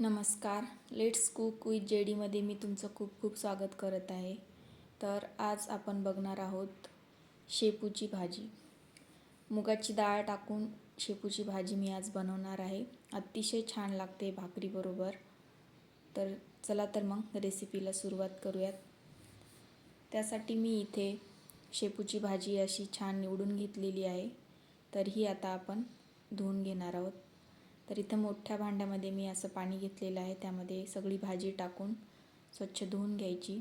नमस्कार. Let's cook with J डीमध्ये मी तुमचं खूप खूप स्वागत करत आहे. तर आज आपण बघणार आहोत शेपूची भाजी. मुगाची डाळ टाकून शेपूची भाजी मी आज बनवणार आहे. अतिशय छान लागते भाकरीबरोबर तर चला तर मग रेसिपीला सुरुवात करूयात. त्यासाठी मी इथे शेपूची भाजी अशी छान निवडून घेतलेली आहे. तर ही आता आपण धुवून घेणार आहोत. तर इथं मोठ्या भांड्यामध्ये मी असं पाणी घेतलेलं आहे. त्यामध्ये सगळी भाजी टाकून स्वच्छ धुवून घ्यायची.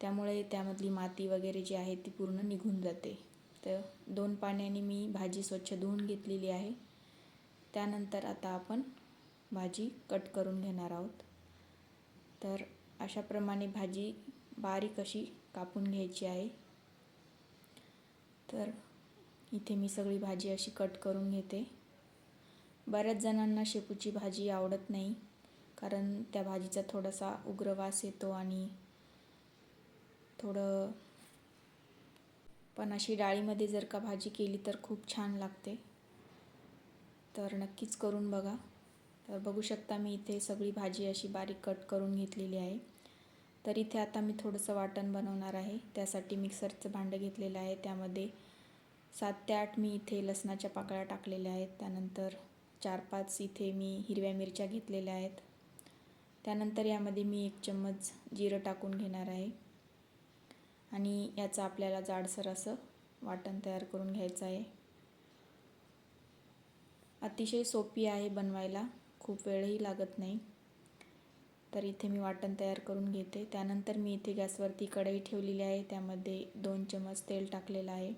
त्यामुळे त्यामधली माती वगैरे जी आहे ती पूर्ण निघून जाते. तर दोन पाण्याने मी भाजी स्वच्छ धुवून घेतलेली आहे. त्यानंतर आता आपण भाजी कट करून घेणार आहोत. तर अशाप्रमाणे भाजी बारीक अशी कापून घ्यायची आहे. तर इथे मी सगळी भाजी अशी कट करून घेते. बऱ्याच जणांना शेपूची भाजी आवडत नाही कारण त्या भाजीचा थोडासा उग्र वास येतो आणि थोडं पण अशी डाळीमध्ये जर का भाजी केली तर खूप छान लागते. तर नक्कीच करून बघा. तर बघू शकता मी इथे सगळी भाजी अशी बारीक कट करून घेतलेली आहे. तर इथे आता मी थोडंसं वाटण बनवणार आहे. त्यासाठी मिक्सरचं भांडं घेतलेलं आहे. त्यामध्ये सात ते आठ मी इथे लसणाच्या पाकळ्या टाकलेल्या आहेत. त्यानंतर चार पाच इथे मी हिरव्या मिरच्या घेतलेल्या आहेत. त्यानंतर यामध्ये मी एक चम्मच जिरं टाकून घेणार आहे. आणि याचं आपल्याला जाडसर असं वाटण तयार करून घ्यायचं आहे. अतिशय सोपी आहे बनवायला. खूप वेळही लागत नाही. तर इथे मी वाटण तयार करून घेते. त्यानंतर मी इथे गॅसवरती कढई ठेवलेली आहे. त्यामध्ये दोन चमच तेल टाकलेलं आहे.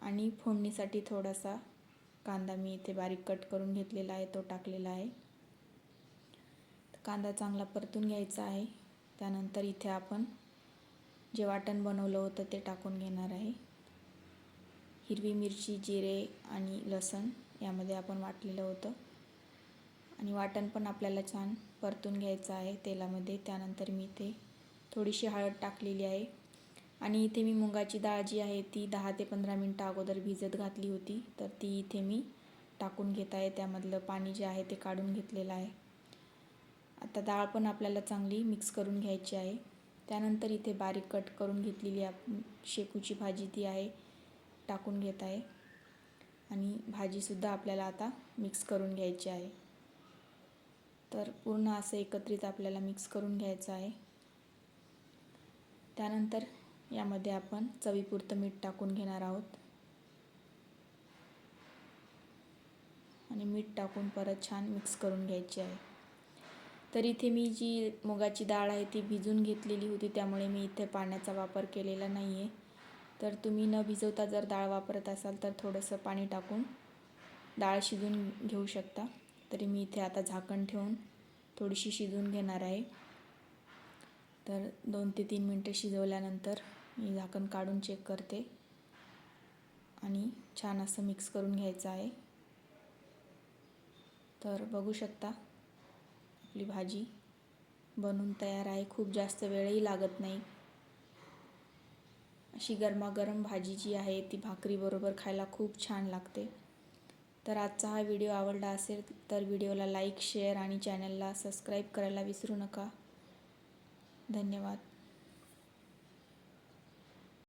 आणि फोडणीसाठी थोडासा कांदा मी इथे बारीक कट करून घेतलेला आहे तो टाकलेला आहे. कांदा चांगला परतून घ्यायचा आहे. त्यानंतर इथे आपण जे वाटण बनवलं होतं ते टाकून घेणार आहे. हिरवी मिरची जिरे आणि लसण यामध्ये आपण वाटलेलं होतं. आणि वाटण पण आपल्याला छान परतून घ्यायचं आहे तेलामध्ये. त्यानंतर मी इथे थोडीशी हळद टाकलेली आहे. आणि इथे मी मुगाची डाळ जी आहे ती दहा ते पंधरा मिनटं अगोदर भिजत घातली होती. तर ती इथे मी टाकून घेत आहे. त्यामधलं पाणी जे आहे ते काढून घेतलेलं आहे. आता डाळ पण आपल्याला चांगली मिक्स करून घ्यायची आहे. त्यानंतर इथे बारीक कट करून घेतलेली आप शेकूची भाजी ती आहे टाकून घेत आहे. आणि भाजीसुद्धा आपल्याला आता मिक्स करून घ्यायची आहे. तर पूर्ण असं एकत्रित आपल्याला मिक्स करून घ्यायचं आहे. त्यानंतर यामध्ये आपण चवीपुरतं मीठ टाकून घेणार आहोत. आणि मीठ टाकून परत छान मिक्स करून घ्यायची आहे. तर इथे मी जी मुगाची डाळ आहे ती भिजून घेतलेली होती त्यामुळे मी इथे पाण्याचा वापर केलेला नाही आहे तर तुम्ही न भिजवता जर डाळ वापरत असाल तर थोडंसं पाणी टाकून डाळ शिजून घेऊ शकता. तरी मी इथे आता झाकण ठेवून थोडीशी शिजून घेणार आहे. तर दोन ते तीन मिनटं शिजवल्यानंतर मी झाकण काढून चेक करते. आणि छान असं मिक्स करून घ्यायचं आहे. तर बघू शकता आपली भाजी बनून तयार आहे. खूप जास्त वेळही लागत नाही. अशी गरमागरम भाजी जी आहे ती भाकरीबरोबर खायला खूप छान लागते. तर आजचा हा व्हिडिओ आवडला असेल तर व्हिडिओला लाईक शेअर आणि चॅनलला सबस्क्राईब करायला विसरू नका. धन्यवाद